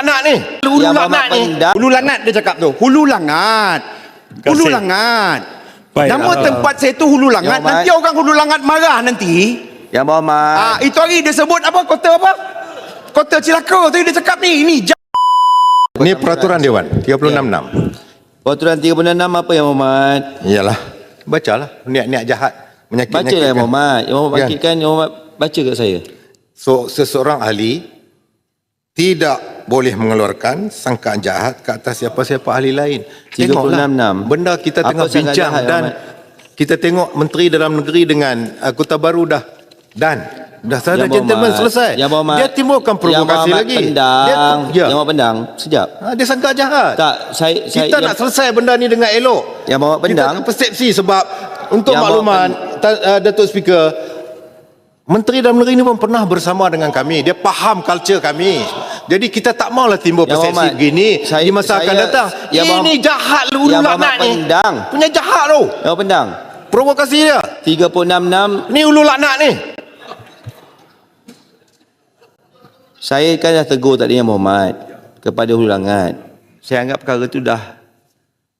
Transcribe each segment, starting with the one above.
laknat ni. Hulu Ya, laknat Mamat ni. Hulu laknat dia cakap tu. Hulu langat. Hulu langat. Baik, Nama uh, tempat saya tu hulu langat. Ya. Nanti orang hulu langat marah nanti. Yang Berhormat. Ah, itu hari dia sebut apa? Kota apa? Kota Cilaka tu dia cakap ni. Ini Ini peraturan Dewan 366. Peraturan 36 apa Yang Berhormat? Iyalah. Bacalah niat-niat jahat menyakit Baca lah Yang Berhormat. Yang Berhormat Kan? bangkitkan, Yang Berhormat baca kat saya. So seseorang ahli tidak boleh mengeluarkan sangkaan jahat ke atas siapa-siapa ahli lain. 366. Benda kita Apa tengah sangkaan bincang jahat, dan Ahmad? kita tengok Menteri Dalam Negeri dengan uh, Kota Baru dah dan dah Yang sada gentleman Berhormat. selesai. Yang Berhormat. Dia timbulkan Yang provokasi lagi. Pendang. Dia, ya. Yang pendang. Sekejap. Ha, dia sangka jahat. Tak, saya... saya kita yang, nak selesai benda ni dengan elok. Yang Berhormat pendang. Kita nak persepsi sebab untuk Yang makluman Ta- uh, Datuk Speaker Menteri Dalam Negeri ni pun pernah bersama dengan kami. Dia faham culture kami. Jadi kita tak maulah timbul Yang persepsi Berhormat, begini saya- di masa akan saya- datang. Yang Ini jahat lu laknat Berhormat ni. pendang. Punya jahat tu. Berhormat pendang. Provokasi dia. 366 Ni ulu laknat ni. Saya kan dah tegur tadi Yang Berhormat kepada Hulu Langat. Saya anggap perkara tu dah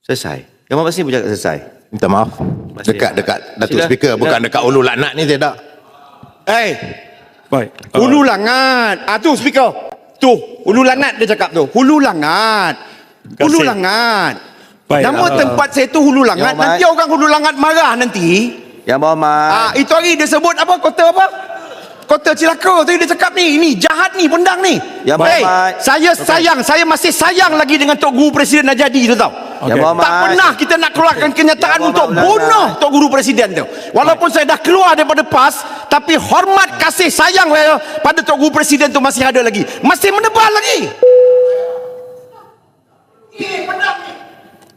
selesai. Yang Berhormat pasti bercakap selesai. Minta maaf. Masih. Dekat dekat Datuk Sila. Speaker bukan Sila. dekat ulu laknat ni tidak. Eh, Baik. Uh, hulu langat. Ah tu speaker. Tu, hulu langat dia cakap tu. Hulu langat. Hulu langat. Baik, Nama uh, tempat saya tu hulu langat. Ya, Mat. Nanti orang hulu langat marah nanti. Yang Berhormat. Ah, itu hari dia sebut apa? Kota apa? Kota Cilaka tu dia cakap ni. Ini jahat ni pendang ni. Ya, hey, Mat. saya sayang, saya masih sayang lagi dengan Tok Guru Presiden Najadi tu tau. Yang Okey. Berhormat. Tak pernah kita nak keluarkan kenyataan Ya, untuk Muhammad bunuh. Tok Guru Presiden tu. Walaupun saya dah keluar daripada PAS, tapi hormat kasih sayang saya pada Tok Guru Presiden tu masih ada lagi. Masih menebal lagi.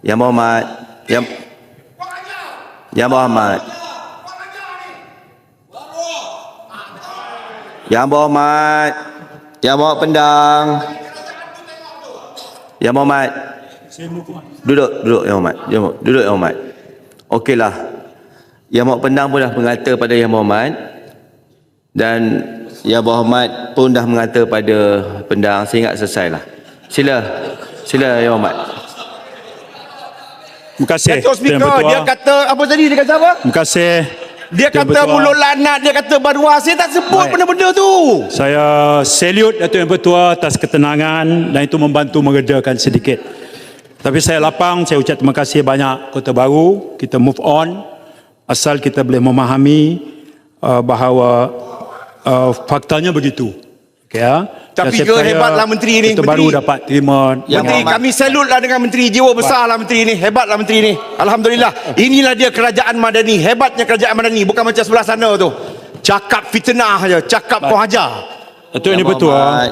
Yang Berhormat. Yang Yang Berhormat. Yang Berhormat. Yang Berhormat pendang. Yang Berhormat. Duduk, duduk Berhormat. Yang Berhormat. Duduk Yang Berhormat. Okeylah. Yang Berhormat pendang pun dah mengata pada Yang Berhormat. Dan Yang Berhormat pun dah mengata pada pendang. Saya ingat selesailah. Sila. Sila Yang Berhormat. Terima kasih. Tuan Speaker, dia kata apa tadi dia kata apa? Terima kasih. Dia Tuan kata mulut lanat, dia kata baruah. Saya tak sebut Baik. benda-benda tu. Saya salute Datuk Yang Bertua atas ketenangan dan itu membantu meredakan sedikit. Tapi saya lapang, saya ucap terima kasih banyak Kota Baru. Kita move on asal kita boleh memahami uh, bahawa uh, faktanya begitu. Okay, ya? Tapi percaya hebatlah menteri ni, Kota Baru menteri. dapat terima. Ya, Menteri Muhammad. kami salute lah dengan menteri jiwa besar lah menteri ni hebatlah menteri ni Alhamdulillah inilah dia kerajaan madani hebatnya kerajaan madani bukan macam sebelah sana tu cakap fitnah aja cakap kau hajar Datuk Yang Yang Bertua. Berhormat.